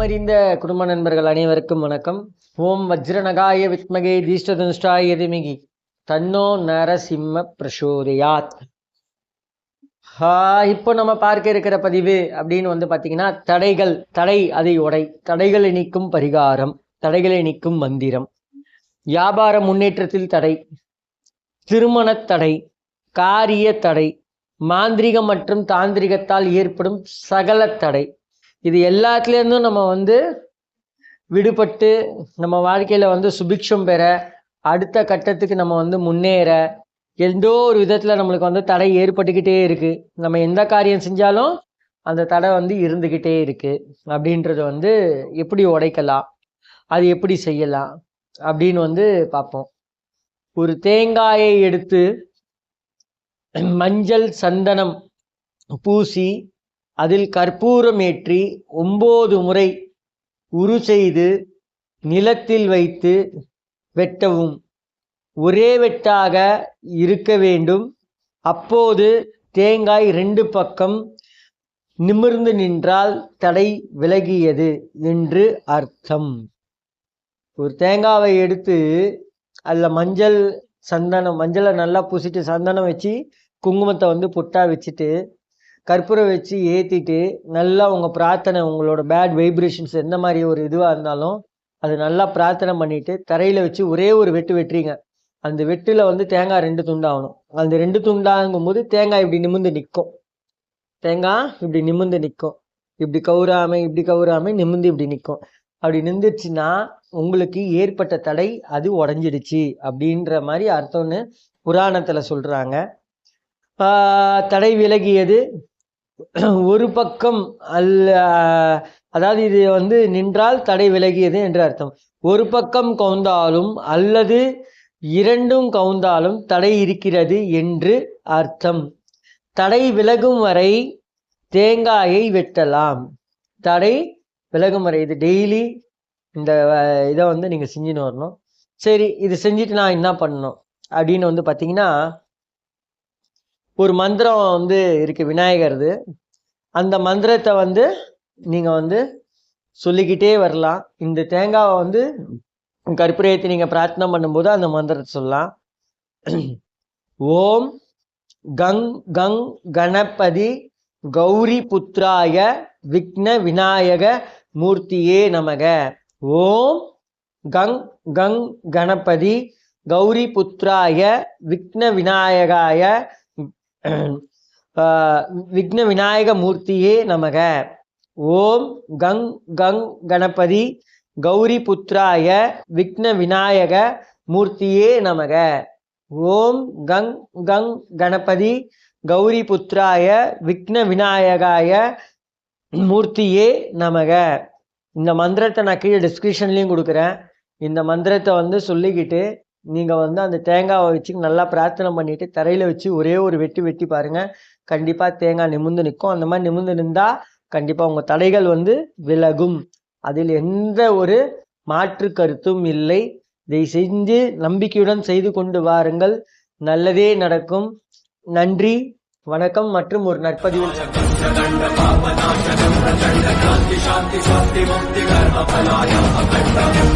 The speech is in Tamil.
அறிந்த குடும்ப நண்பர்கள் அனைவருக்கும் வணக்கம். ஓம் வஜ்ரநகாய வித்மகே தீஷ்டதுஷ்டாய எதுமிகி தன்னோ நரசிம்ம பிரசோதயாத். ஆஹ் இப்போ நம்ம பார்க்க இருக்கிற பதிவு அப்படின்னு வந்து பார்த்தீங்கன்னா தடைகள் தடை அதை உடை தடைகளை நீக்கும் பரிகாரம் தடைகளை நீக்கும் மந்திரம் வியாபார முன்னேற்றத்தில் தடை திருமணத் தடை காரிய தடை மாந்திரிகம் மற்றும் தாந்திரிகத்தால் ஏற்படும் சகல தடை. இது எல்லாத்துலேருந்தும் நம்ம வந்து விடுபட்டு நம்ம வாழ்க்கையில் வந்து சுபிக்ஷம் பெற அடுத்த கட்டத்துக்கு நம்ம வந்து முன்னேற எந்தோ ஒரு விதத்தில் நம்மளுக்கு வந்து தடை ஏற்பட்டுக்கிட்டே இருக்குது நம்ம எந்த காரியம் செஞ்சாலும் அந்த தடை வந்து இருந்துக்கிட்டே இருக்குது அப்படின்றத வந்து எப்படி உடைக்கலாம் அது எப்படி செய்யலாம் அப்படின்னு வந்து பார்ப்போம். ஒரு தேங்காயை எடுத்து மஞ்சள் சந்தனம் பூசி அதில் கற்பூரம் ஏற்றி ஒம்பது முறை உரு செய்து நிலத்தில் வைத்து வெட்டவும். ஒரே வெட்டாக இருக்க வேண்டும். அப்போது தேங்காய் ரெண்டு பக்கம் நிமிர்ந்து நின்றால் தடை விலகியது என்று அர்த்தம். ஒரு தேங்காவை எடுத்து அதில் மஞ்சள் சந்தனம் மஞ்சளை நல்லா பூசிட்டு சந்தனம் வச்சு குங்குமத்தை வந்து பொட்டா வச்சுட்டு கற்பூரம் வச்சு ஏற்றிட்டு நல்லா உங்கள் பிரார்த்தனை உங்களோட பேட் வைப்ரேஷன்ஸ் எந்த மாதிரி ஒரு இதுவாக இருந்தாலும் அது நல்லா பிரார்த்தனை பண்ணிட்டு தரையில் வச்சு ஒரே ஒரு வெட்டு வெட்டுறீங்க. அந்த வெட்டில் வந்து தேங்காய் ரெண்டு துண்டாகணும் அந்த ரெண்டு துண்டாகும் போது தேங்காய் இப்படி நிமிர்ந்து நிற்கும். தேங்காய் இப்படி நிமிந்து நிற்கும். இப்படி கவுராமை இப்படி கவுராமை நிமிர்ந்து இப்படி நிற்கும். அப்படி நின்றுச்சுன்னா உங்களுக்கு ஏற்பட்ட தடை அது உடஞ்சிடுச்சு அப்படின்ற மாதிரி அர்த்தம்னு புராணத்தில் சொல்கிறாங்க தடை விலகியது ஒரு பக்கம் அல்ல அதாவது இது வந்து நின்றால் தடை விலகியது என்று அர்த்தம். ஒரு பக்கம் கவுந்தாலும் அல்லது இரண்டும் கவுந்தாலும் தடை இருக்கிறது என்று அர்த்தம். தடை விலகும் வரை தேங்காயை வெட்டலாம். தடை விலகும் வரை இது டெய்லி இந்த இதை வந்து நீங்கள் செஞ்சுன்னு வரணும். சரி இது செஞ்சுட்டு நான் என்ன பண்ணணும்? அப்படின்னு வந்து பார்த்தீங்கன்னா ஒரு மந்திரம் வந்து இருக்குது விநாயகர்து அந்த மந்திரத்தை வந்து நீங்கள் வந்து சொல்லிக்கிட்டே வரலாம். இந்த தேங்காவை வந்து கற்பூரத்தை நீங்கள் பிரார்த்தனை பண்ணும்போது அந்த மந்திரத்தை சொல்லலாம். ஓம் கங் கங் கணபதி கௌரி புத்ராய விக்ன விநாயக மூர்த்தியே நமக. ஓம் கங் கங் கணபதி கௌரி புத்ராய விக்ன விநாயகாய விக்ன விநாயக மூர்த்தியே நமக. ஓம் கங் கங் கணபதி கௌரி புத்ராய விக்ன விநாயக மூர்த்தியே நமக. ஓம் கங் கங் கணபதி கௌரி புத்ராய விக்ன விநாயகாய மூர்த்தியே நமக. இந்த மந்திரத்தை நான் கீழே டிஸ்கிரிப்ஷன்லேயும் கொடுக்குறேன். இந்த மந்திரத்தை வந்து சொல்லிக்கிட்டு நீங்கள் வந்து அந்த தேங்காவை வச்சு நல்லா பிரார்த்தனை பண்ணிவிட்டு தரையில் வச்சு ஒரே ஒரு வெட்டி வெட்டி பாருங்கள் கண்டிப்பாக தேங்காய் நிமிந்து நிற்கும். அந்த மாதிரி நிமிந்து நின்றால் கண்டிப்பாக உங்கள் தடைகள் வந்து விலகும். அதில் எந்த ஒரு மாற்று கருத்தும் இல்லை. இதை செஞ்சு நம்பிக்கையுடன் செய்து கொண்டு வாருங்கள். நல்லதே நடக்கும். நன்றி வணக்கம் மற்றும் ஒரு நற்பதிவில் சந்திப்போம்.